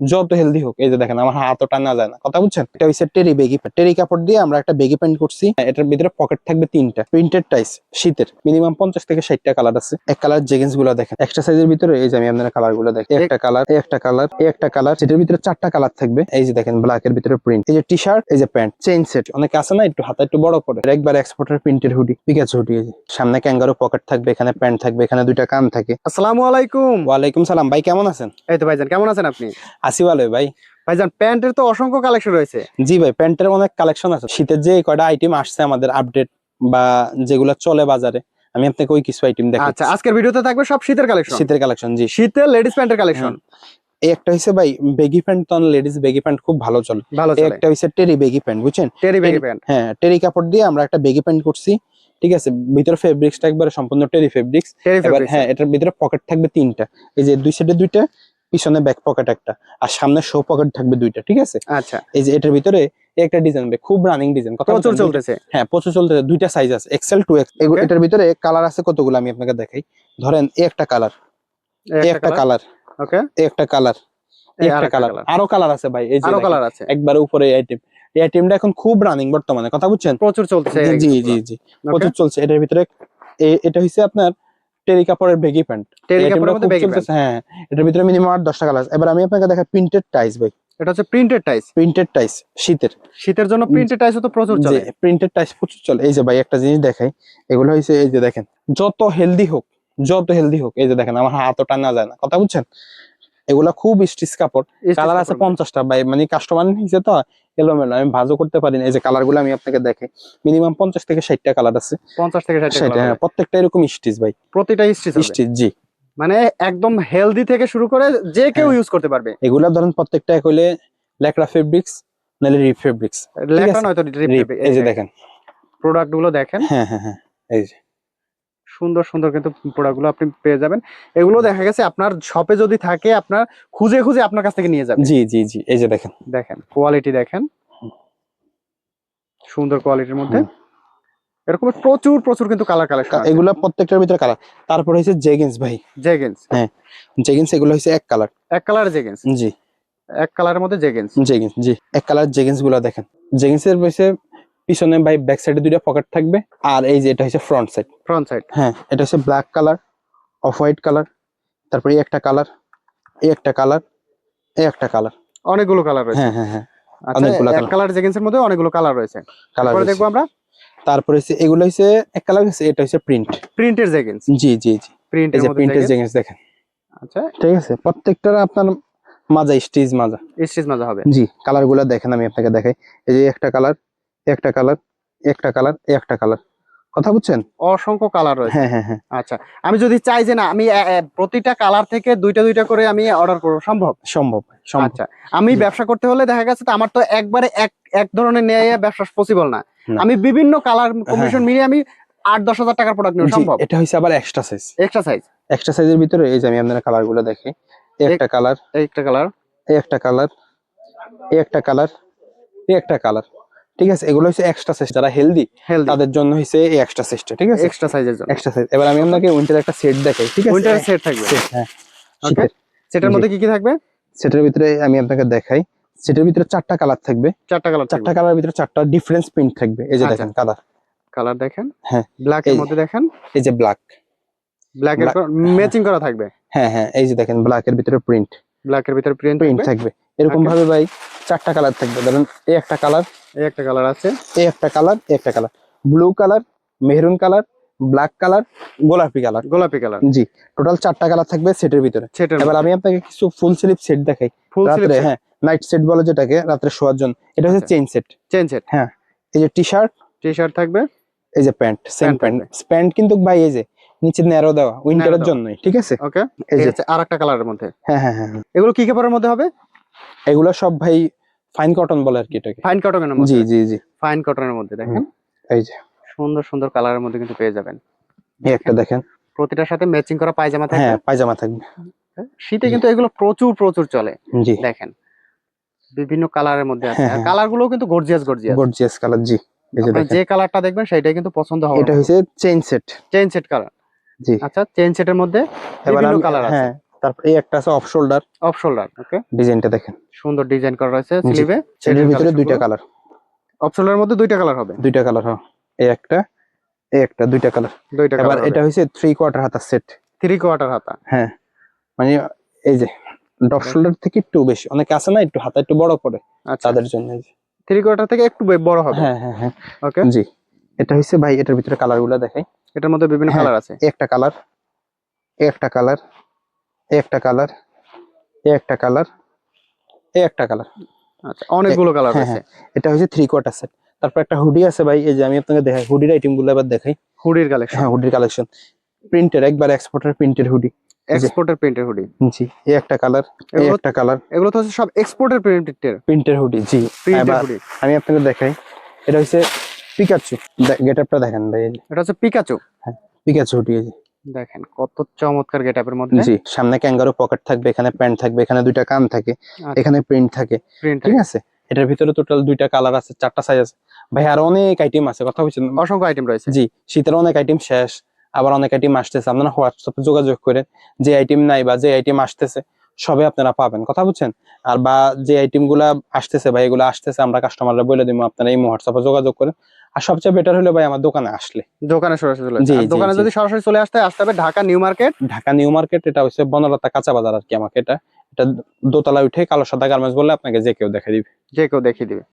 যত হেলদি হোক এই যে দেখেন আমার হাতও টানা যায় না কথা বুঝছেন? এটা হচ্ছে টেরি বেগি প্যান্ট টেরি কাপড় দিয়ে আমরা একটা বেগি প্যান্ট করছি এটার ভিতরে পকেট থাকবে তিনটা। প্রিন্টেড টাইস শীতের। মিনিমাম পঞ্চাশ থেকে ষাটটা কালার আছে। এক কালার জেগেন্সগুলো দেখেন। একটা সাইজের ভিতরে এই যে আমি আপনার কালারগুলো দেখি একটা কালার একটা কালার একটা কালার সেটার ভিতরে চারটা কালার থাকবে। এই যে দেখেন ব্ল্যাক এর ভিতরে প্রিন্ট এই যে টি শার্ট এই যে প্যান্ট চেইন সেট অনেকে আছে না একটু হাতা একটু বড় করে একবার এক্সপোর্টের প্রিন্টের হুডি পিকাচ হুডি এই যে। সামনে ক্যাঙ্গারো পকেট থাকবে এখানে প্যান্ট থাকবে এখানে দুইটা কান থাকে। আসসালামু আলাইকুম। ওয়ালাইকুম সালাম। ভাই কেমন আছেন? এই তো ভাইজান কেমন আছেন আপনি? আসি ভালো ভাই। ভাইজান প্যান্টের তো অসংখ্য কালেকশন রয়েছে। জি ভাই প্যান্টের অনেক কালেকশন আছে। শীতের যে কয়টা আইটেম আসছে আমাদের আপডেট বা যেগুলো চলে বাজারে আমি আপনাকে ওই কিছু আইটেম দেখাচ্ছি। আচ্ছা আজকের ভিডিওতে থাকবে সব শীতের কালেকশন শীতের কালেকশন জি। শীতের লেডিস প্যান্টের কালেকশন এই একটা হইছে ভাই বেগি প্যান্ট তো লেডিস বেগি প্যান্ট খুব ভালো চলে। ভালো চলে। একটা হইছে টেরি বেগি প্যান্ট বুঝছেন? টেরি বেগি প্যান্ট হ্যাঁ টেরি কাপড় দিয়ে আমরা একটা বেগি প্যান্ট করছি ঠিক আছে? ভিতরে ফেব্রিক্সটা একবারে সম্পূর্ণ টেরি ফেব্রিক্স এবার হ্যাঁ এটার ভিতরে পকেট থাকবে তিনটা। এই যে দুই সাইডে দুইটা পিছনে ব্যাক পকেট একটা আর সামনে শো পকেট থাকবে দুইটা ঠিক আছে? আচ্ছা। এই যে এটার ভিতরে একটা ডিজাইন খুব রানিং ডিজাইন প্রচুর চলতেছে। হ্যাঁ প্রচুর চলতেছে দুইটা সাইজ আছে এক্সেল টু এক্স এটার ভিতরে কালার আছে কতগুলো আমি আপনাকে দেখাই। ধরেন এই একটা কালার এই একটা কালার ওকে এই একটা কালার এই একটা কালার আরও কালার আছে ভাই এই যে আরও কালার আছে। একবারে উপরে এই আইটেম এই আইটেমটা এখন খুব রানিং বর্তমানে কথা বুঝছেন? প্রচুর চলতেছে জি জি জি প্রচুর চলছে। এটার ভিতরে এ- এটা হচ্ছে আপনার টেরি কাপড়ের বেগি প্যান্ট। টেরি কাপড়ের মধ্যে বেগি প্যান্ট। হ্যাঁ এটার ভিতরে মিনিমাম আট দশটা কালার এবার আমি আপনাকে দেখা প্রিন্টেড টাইস ভাই। এটা হচ্ছে প্রিন্টেড টাইস প্রিন্টেড টাইস শীতের। শীতের জন্য প্রিন্টেড টাইস তো প্রচুর চলে। প্রিন্টেড টাইস প্রচুর চলে। এই যে ভাই একটা জিনিস দেখাই। এগুলো হয়েছে এই যে দেখেন যত হেলদি হোক যত হেলদি হোক এই যে দেখেন আমার হাতও টানা যায় না। কথা বুঝছেন? এগুলা খুব স্টিচ কাপড়। কালার আছে পঞ্চাশটা ভাই মানে কাস্টমার নিচে তো এলোমেলো আমি ভাজও করতে পারি না এই যে কালারগুলো আমি আপনাকে দেখাই মিনিমাম পঞ্চাশ থেকে ষাটটা কালার আছে। পঞ্চাশ থেকে ষাট হ্যাঁ প্রত্যেকটা এরকম স্টিচ ভাই। প্রতিটা স্টিচ স্টিচ জি। মানে একদম হেলদি থেকে শুরু করে যে কেউ ইউজ করতে পারবে। এগুলা ধরেন প্রত্যেকটা হইলে ল্যাকড়া ফেব্রিক্স নাহলে রিপ ফেব্রিক্স আছে। নয়তো রিপ এই যে দেখেন। প্রোডাক্টগুলো দেখেন। হ্যাঁ হ্যাঁ হ্যাঁ এই যে। সুন্দর সুন্দর কিন্তু প্রোডাক্টগুলো আপনি পেয়ে যাবেন। এগুলো দেখা গেছে আপনার শপে যদি থাকে আপনার খুঁজে খুঁজে আপনার কাছ থেকে নিয়ে যাবেন জি জি জি এই যে দেখেন। দেখেন কোয়ালিটি দেখেন। সুন্দর কোয়ালিটির মধ্যে। এরকম প্রচুর প্রচুর কিন্তু কালার কালেকশন এগুলো প্রত্যেকটার ভিতরে কালার তারপর হচ্ছে জেগিন্স ভাই। জেগেন্স জেগিন্স এগুলো হচ্ছে এক কালার এক কালার জেগেন্স জি। এক কালারের মধ্যে জেগেন্স জেগিন্স জি। এক কালার জেগিন্সগুলো দেখেন। জেগিন্স এর পিছনে ভাই ব্যাক সাইডে দুইটা পকেট থাকবে আর এই যে এটা হচ্ছে ফ্রন্ট সাইড ফ্রন্ট সাইড হ্যাঁ এটা হচ্ছে black colour off white colour তারপরে এই একটা কালার এই একটা কালার এই একটা কালার অনেকগুলো কালার রয়েছে। হ্যাঁ হ্যাঁ হ্যাঁ আচ্ছা অনেকগুলো কালার মধ্যে অনেকগুলো কালার রয়েছে। কালার দেখব আমরা। তারপরে হচ্ছে এগুলো হচ্ছে এক কালার হচ্ছে এটা হচ্ছে প্রিন্ট প্রিন্টের জেগেন্স জি জি জি। প্রিন্টের মধ্যে প্রিন্টের জেগেন্স দেখেন। আচ্ছা। ঠিক আছে প্রত্যেকটার আপনার মাজা মাজা। হবে। জি কালারগুলা দেখেন আমি আপনাকে দেখাই। এই যে একটা কালার একটা কালার একটা কালার একটা কালার কথা বুঝছেন? অসংখ্য কালার রয়েছে। হ্যাঁ হ্যাঁ হ্যাঁ। আচ্ছা আমি যদি চাই যে না আমি প্রতিটা কালার থেকে দুইটা দুইটা করে আমি অর্ডার করব সম্ভব? সম্ভব আচ্ছা আমি ব্যবসা করতে হলে দেখা গেছে তো আমার তো একবারে এক এক ধরনের নিয়ে ব্যবসা পসিবল না। আমি বিভিন্ন কালার হ্যাঁ, কম্বিনেশন মিলিয়ে আমি আট দশ হাজার টাকার প্রোডাক্ট নেওয়া সম্ভব? এটা হচ্ছে আবার extra size extra size extra সাইজের ভিতরে এই যে আমি আপনার কালারগুলো দেখি। একটা কালার একটা কালার এই একটা কালার এই একটা কালার এই একটা কালার ঠিক আছে? এগুলো হচ্ছে এক্সট্রা সাইজ যারা হেলদি তাদের জন্য হচ্ছে এই এক্সট্রা সাইজটা ঠিক আছে? এক্সট্রা সাইজের জন্য। এক্সট্রা সাইজ এবার আমি আপনাকে উইন্টার একটা সেট দেখাই ঠিক আছে? উইন্টার সেট থাকবে। হ্যাঁ। ওকে সেটার মধ্যে কি কি থাকবে? সেটার ভিতরে আমি আপনাকে দেখাই। সেটার ভিতরে চারটা কালার থাকবে। চারটা কালার চারটা কালার ভিতরে চারটা ডিফারেন্স প্রিন্ট থাকবে। এই যে আচ্ছা। দেখেন কালার কালার দেখেন। হ্যাঁ, ব্ল্যাক এর মধ্যে দেখেন। এই যে ব্ল্যাক ব্ল্যাক এর ম্যাচিং করা থাকবে। হ্যাঁ হ্যাঁ। এই যে দেখেন ব্ল্যাক এর ভিতরে প্রিন্ট ব্ল্যাক এর ভিতরে প্রিন্ট প্রিন্ট থাকবে। এরকম ভাবে ভাই চারটা কালার থাকবে। ধরেন এই একটা কালার এই একটা কালার আছে। এই একটা কালার এই একটা colour blue colour maroon colour black colour গোলাপি কালার গোলাপি কালার জি টোটাল চারটা কালার থাকবে সেটের ভিতরে। সেটার এবার আমি আপনাকে কিছু ফুল স্লিপ সেট দেখাই। ফুল রাত্রে হ্যাঁ নাইট সেট বলে যেটাকে রাত্রে শোয়ার জন্য। এটা হচ্ছে। চেইন সেট চেন সেট হ্যাঁ এই যে টি শার্ট টি শার্ট থাকবে। এই যে প্যান্ট সেম প্যান্ট প্যান্ট কিন্তু ভাই এই যে নিচে ন্যারো দেওয়া উইন্টারের। জন্যই ঠিক আছে? ওকে এই যে। আর একটা কালারের মধ্যে। হ্যাঁ হ্যাঁ হ্যাঁ হ্যাঁ। এগুলো কি কাপড়ের মধ্যে হবে? এগুলো সব ভাই ফাইন কটন বলে আর কি এটাকে। ফাইন কটনের মধ্যে? জি জি জি। ফাইন কটনের মধ্যে দেখেন। এই যে। সুন্দর সুন্দর কালারের মধ্যে কিন্তু পেয়ে যাবেন। এই একটা দেখেন। প্রতিটার সাথে ম্যাচিং করা পায়জামা থাকবে? হ্যাঁ পায়জামা থাকবে। শীতে কিন্তু এগুলো প্রচুর প্রচুর চলে। জি। দেখেন। বিভিন্ন কালারের মধ্যে আছে। হ্যাঁ, আর হ্যাঁ। কালারগুলো কিন্তু গর্জিয়াস গর্জিয়াস গর্জিয়াস কালার জি। যে কালারটা দেখবেন সেটাই কিন্তু পছন্দ এটা হবে হচ্ছে chain set chain set colour জি। আচ্ছা চেন সেটের মধ্যে বিভিন্ন কালার আছে হ্যাঁ তারপর এই একটা আছে off shoulder off shoulder okay ডিজাইনটা দেখেন। সুন্দর ডিজাইন করা রয়েছে স্লিভে এটার ভিতরে দুইটা কালার অফ শোল্ডারের মধ্যে দুইটা কালার হবে? দুইটা কালার হ্যাঁ এই একটা এই একটা দুইটা কালার দুইটা এবার এটা হচ্ছে থ্রি কোয়ার্টার হাতার সেট থ্রি কোয়ার্টার হাতা। হ্যাঁ মানে এই যে ডপ শোল্ডার থেকে একটু বেশি। অনেকে আছে না একটু হাতা একটু বড় করে আচ্ছা। তাদের জন্য এই যে। থ্রি কোয়ার্টার থেকে একটু বড় হবে। হ্যাঁ হ্যাঁ হ্যাঁ। ওকে জি এটা হচ্ছে ভাই এটার ভিতরে কালারগুলা দেখাই। এটার মধ্যে বিভিন্ন হ্যাঁ। কালার আছে? একটা কালার একটা কালার একটা কালার একটা কালার এই একটা কালার। আচ্ছা অনেকগুলো কালার হ্যাঁ, আছে। এটা হচ্ছে থ্রি কোয়ার্টার সেট তারপর একটা হুডি আছে ভাই এই যে আমি আপনাকে দেখাই হুডির আইটেমগুলো এবার দেখাই। হুডির কালেকশন হ্যাঁ হুডির কালেকশন প্রিন্টের একবার এক্সপোর্টের প্রিন্টের হুডি এক্সপোর্টের প্রিন্টের হুডি জি এই একটা কালার এই একটা কালার এগুলো তো হচ্ছে সব এক্সপোর্টের প্রিন্টের প্রিন্টের হুডি জি। প্রিন্টের হুডি আমি আপনাকে দেখাই এটা হচ্ছে পিকাচু গেট আপটা দেখেন ভাই এটা হচ্ছে পিকাচু হ্যাঁ পিকাচু যে। দেখেন কত চমৎকার গেটআপের মধ্যে। জি সামনে ক্যাঙ্গারো পকেট থাকবে এখানে প্যান্ট থাকবে এখানে দুইটা কান থাকে আচ্ছা। এখানে প্রিন্ট থাকে। ঠিক আছে? এটার ভিতরে টোটাল দুইটা কালার আছে চারটা সাইজ আছে। ভাই আর অনেক আইটেম আছে কথা বলছেন? অসংখ্য আইটেম রয়েছে। জি শীতের অনেক আইটেম শেষ আবার অনেক আইটেম আসতেছে। আপনারা হোয়াটসঅ্যাপে যোগাযোগ করে যে আইটেম নাই বা যে আইটেম আসতেছে সবে আপনারা পাবেন কথা বুঝছেন আর বা যে আইটেমগুলা আসতেছে ভাই এগুলো আসতেছে আমরা কাস্টমাররা বলে দিব আপনারা এই হোয়াটসঅ্যাপে যোগাযোগ করেন। আর সবচেয়ে বেটার হলো ভাই আমার দোকানে আসলে। দোকানে সরাসরি চলে জি, দোকানে যদি সরাসরি চলে আসতে আসতে হবে Dhaka new market. Dhaka new market এটা হচ্ছে বনলতা কাঁচা বাজার আর কি আমাকে এটা। এটা দোতলা উঠে কালো সাদা গার্মেন্টস বললে আপনাকে যে কেউ দেখে দিবে। যে কেউ দেখিয়ে দিবে।